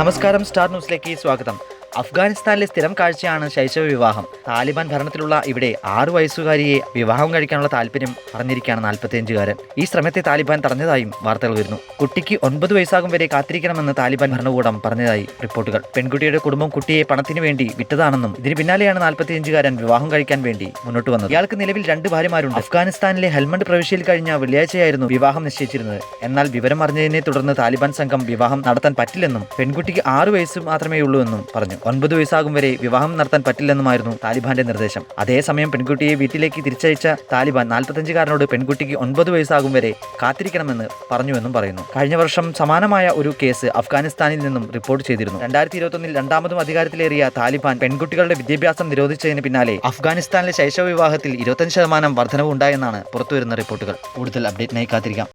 നമസ്കാരം സ്റ്റാർ ന്യൂസിലേക്ക് സ്വാഗതം. അഫ്ഗാനിസ്ഥാനിലെ സ്ഥിരം കാഴ്ചയാണ് ശൈശവ വിവാഹം. താലിബാൻ ഭരണത്തിലുള്ള ഇവിടെ ആറു വയസ്സുകാരിയെ വിവാഹം കഴിക്കാനുള്ള താല്പര്യം പറഞ്ഞിരിക്കുകയാണ് നാൽപ്പത്തിയഞ്ചുകാരൻ. ഈ ശ്രമത്തെ താലിബാൻ തടഞ്ഞതായും വാർത്തകൾ വരുന്നു. കുട്ടിക്ക് ഒൻപത് വയസ്സാകും വരെ കാത്തിരിക്കണമെന്ന് താലിബാൻ ഭരണകൂടം പറഞ്ഞതായി റിപ്പോർട്ടുകൾ. പെൺകുട്ടിയുടെ കുടുംബം കുട്ടിയെ പണത്തിന് വേണ്ടി വിറ്റതാണെന്നും ഇതിന് പിന്നാലെയാണ് നാൽപ്പത്തിയഞ്ചുകാരൻ വിവാഹം കഴിക്കാൻ വേണ്ടി മുന്നോട്ട് വന്നത്. ഇയാൾക്ക് നിലവിൽ രണ്ട് ഭാര്യമാരുണ്ട്. അഫ്ഗാനിസ്ഥാനിലെ ഹെൽമണ്ട് പ്രവിശ്യയിൽ കഴിഞ്ഞ വെള്ളിയാഴ്ചയായിരുന്നു വിവാഹം നിശ്ചയിച്ചിരുന്നത്. എന്നാൽ വിവരം അറിഞ്ഞതിനെ തുടർന്ന് താലിബാൻ സംഘം വിവാഹം നടത്താൻ പറ്റില്ലെന്നും പെൺകുട്ടിക്ക് ആറു വയസ്സ് മാത്രമേ ഉള്ളൂ എന്നും പറഞ്ഞു. ഒൻപത് വയസ്സാകും വരെ വിവാഹം നടത്താൻ പറ്റില്ലെന്നുമായിരുന്നു താലിബാന്റെ നിർദ്ദേശം. അതേസമയം പെൺകുട്ടിയെ വീട്ടിലേക്ക് തിരിച്ചയച്ച താലിബാൻ നാൽപ്പത്തഞ്ചുകാരനോട് പെൺകുട്ടിക്ക് ഒൻപത് വയസ്സാകും വരെ കാത്തിരിക്കണമെന്ന് പറഞ്ഞുവെന്നും പറയുന്നു. കഴിഞ്ഞ വർഷം സമാനമായ ഒരു കേസ് അഫ്ഗാനിസ്ഥാനിൽ നിന്നും റിപ്പോർട്ട് ചെയ്തിരുന്നു. രണ്ടായിരത്തി ഇരുപത്തൊന്നിൽ രണ്ടാമതും അധികാരത്തിലേറിയ താലിബാൻ പെൺകുട്ടികളുടെ വിദ്യാഭ്യാസം നിരോധിച്ചതിന് പിന്നാലെ അഫ്ഗാനിസ്ഥാനിലെ ശൈശവ വിവാഹത്തിൽ ഇരുപത്തഞ്ച് ശതമാനം വർധനവുണ്ടായെന്നാണ് പുറത്തുവരുന്ന റിപ്പോർട്ടുകൾ. കൂടുതൽ അപ്ഡേറ്റിനായി കാത്തിരിക്കാം.